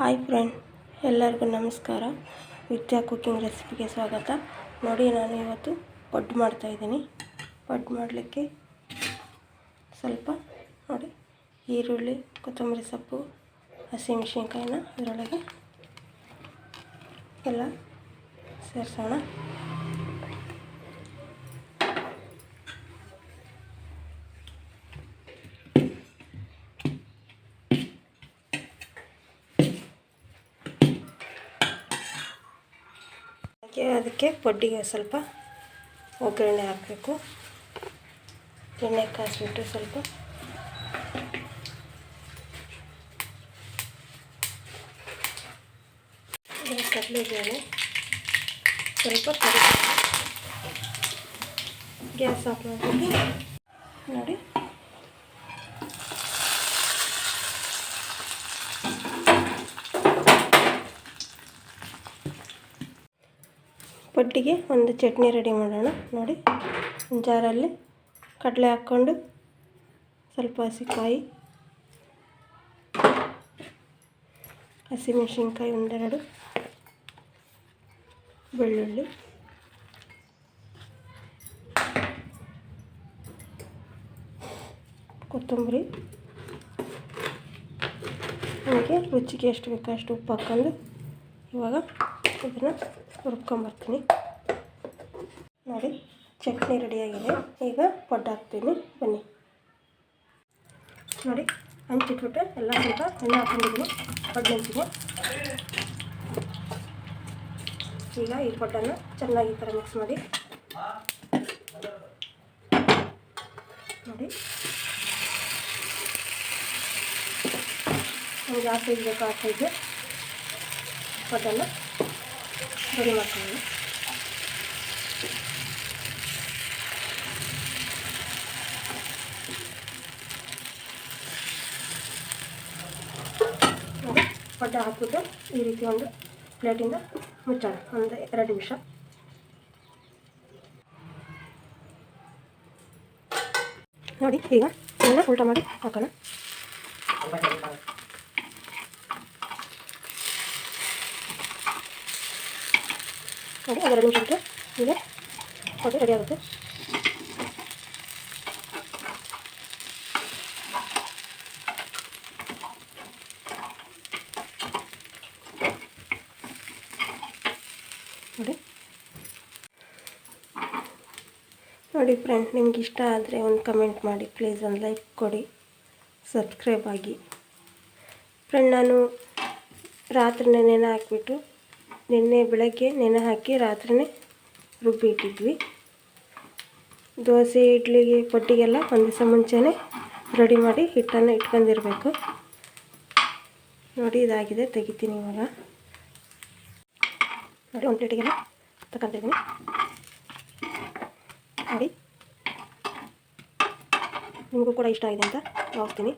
Hi friend, ಎಲ್ಲರಿಗೂ ನಮಸ್ಕಾರ. ವಿದ್ಯಾ cooking ರೆಸಿಪಿಗೆ ಸ್ವಾಗತ. ನೋಡಿ, ನಾನು ಇವತ್ತು ಪಡ್ಡು ಮಾಡ್ತಾಯಿದ್ದೀನಿ ಪಡ್ಡು ಮಾಡಲಿಕ್ಕೆ ಸ್ವಲ್ಪ, ನೋಡಿ, ಈರುಳ್ಳಿ, ಕೊತ್ತಂಬರಿ ಸೊಪ್ಪು ಹಸಿಮೆಣ್ಸಿನ್ಕಾಯಿನ ಇದರೊಳಗೆ ಎಲ್ಲ ಸೇರಿಸೋಣ. ಅದಕ್ಕೆ ಅದಕ್ಕೆ ಪಡ್ಡಿಗೆ ಸ್ವಲ್ಪ ಒಗ್ಗರಣೆ ಹಾಕಬೇಕು. ಎಣ್ಣೆ ಕಾಯಿಸ್ಬಿಟ್ಟು ಸ್ವಲ್ಪ ಕಡಲೆಬೇಳೆ ಸ್ವಲ್ಪ ಕಡಿಮೆ ಗ್ಯಾಸ್ ಆಫ್ ಮಾಡಿಬಿಟ್ಟು ನೋಡಿ. ಪಡ್ಡಿಗೆ ಒಂದು ಚಟ್ನಿ ರೆಡಿ ಮಾಡೋಣ. ನೋಡಿ ಜಾರಲ್ಲಿ ಕಡಲೆ ಹಾಕ್ಕೊಂಡು ಸ್ವಲ್ಪ ಹಸಿಕಾಯಿ, ಹಸಿಮೆಣಸಿನ್ಕಾಯಿ ಒಂದೆರಡು, ಬೆಳ್ಳುಳ್ಳಿ, ಕೊತ್ತಂಬರಿ, ಹಾಗೆ ರುಚಿಗೆ ಎಷ್ಟು ಬೇಕೋ ಅಷ್ಟು ಉಪ್ಪು ಹಾಕ್ಕೊಂಡು ಇವಾಗ ಇದನ್ನು ಹುರ್ಕೊಂಬರ್ತೀನಿ. ನೋಡಿ, ಚಟ್ನಿ ರೆಡಿಯಾಗಿದೆ ಈಗ ಹಾಕ್ತೀನಿ. ಬನ್ನಿ. ನೋಡಿ ಹಂಚಿಟ್ಬಿಟ್ಟು ಎಲ್ಲ ಸ್ವಲ್ಪ ಎಣ್ಣೆ ಹಾಕೊಂಡಿದ್ದೀನಿ. ಪಡ್ಡು ಹಂಚಿಗೆ ಈಗ ಈ ಪಡ್ಡನ್ನು ಚೆನ್ನಾಗಿ ಥರ ಮಿಕ್ಸ್ ಮಾಡಿ. ನೋಡಿ. ನಮಗೆ ಆ ಸೈಜ್ ಬೇಕು ಆ ಸೈಜ್ ರೆಡಿ ಮಾಡ್ಕೊಳ್ಳೋಣ ಪಡ್ಡ ಹಾಕ್ಬಿಟ್ಟು ಈ ರೀತಿ ಒಂದು ಪ್ಲೇಟಿಂದ ಮುಚ್ಚೋಣ ಒಂದು ಎರಡು ನಿಮಿಷ ನೋಡಿ, ಈಗ ಎಲ್ಲ ಊಟ ಮಾಡಿ ಹಾಕೋಣ. ನೋಡಿ ಅದೆರಡು ನಿಮಿಷ ಬಿಟ್ಟು ಕೊಟ್ಟು ರೆಡಿ ಆಗುತ್ತೆ. ನೋಡಿ. ನೋಡಿ ಫ್ರೆಂಡ್ ನಿಮ್ಗೆ ಇಷ್ಟ ಆದರೆ ಒಂದು ಕಮೆಂಟ್ ಮಾಡಿ. ಪ್ಲೀಸ್ ಒಂದು ಲೈಕ್ ಕೊಡಿ. ಸಬ್ಸ್ಕ್ರೈಬ್ ಆಗಿ. ಫ್ರೆಂಡ್ ನಾನು ರಾತ್ರಿ ನೆನೆ ಹಾಕಿಬಿಟ್ಟು ನಿನ್ನೆ ಬೆಳಗ್ಗೆ ನೆನೆ ಹಾಕಿ ರಾತ್ರಿನೇ ರುಬ್ಬಿ ಇಟ್ಟಿದ್ವಿ. ದೋಸೆ ಇಡ್ಲಿಗೆ ಪಟ್ಟಿಗೆಲ್ಲ ಒಂದು ದಿವಸ ಮುಂಚೆನೇ ರೆಡಿ ಮಾಡಿ ಹಿಟ್ಟನ್ನು ಇಟ್ಕೊಂಡಿರಬೇಕು. ನೋಡಿ, ಇದಾಗಿದೆ, ತೆಗಿತೀನಿ ಇವಾಗ. ನೋಡಿ, ಒಂದು ಪ್ಲೇಟಿಗೆಲ್ಲ ತಗೊಂತಿದ್ದೀನಿ ನೋಡಿ. ನಿಮಗೂ ಕೂಡ ಇಷ್ಟ ಆಗಿದೆ ಅಂತ ಭಾವಿಸ್ತೀನಿ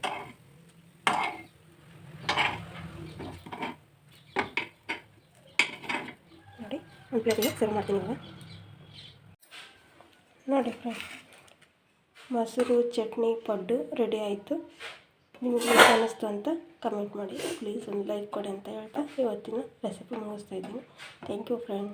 ಒಂದು ಪ್ಲೇಟಿಗೆ ಸರ್ವ್ ಮಾಡ್ತೀನಿ ಇವಾಗ. ನೋಡಿ ಫ್ರೆಂಡ್ ಮೊಸರು, ಚಟ್ನಿ, ಪಡ್ಡು ರೆಡಿ ಆಯಿತು. ನಿಮಗೆ ಅನ್ನಿಸ್ತು ಅಂತ ಕಮೆಂಟ್ ಮಾಡಿ. ಪ್ಲೀಸ್ ಒಂದು ಲೈಕ್ ಕೊಡಿ ಅಂತ ಹೇಳ್ತಾ ಇವತ್ತಿನ ರೆಸಿಪಿ ಮುಗಿಸ್ತಾ ಇದ್ದೀನಿ. Thank you friend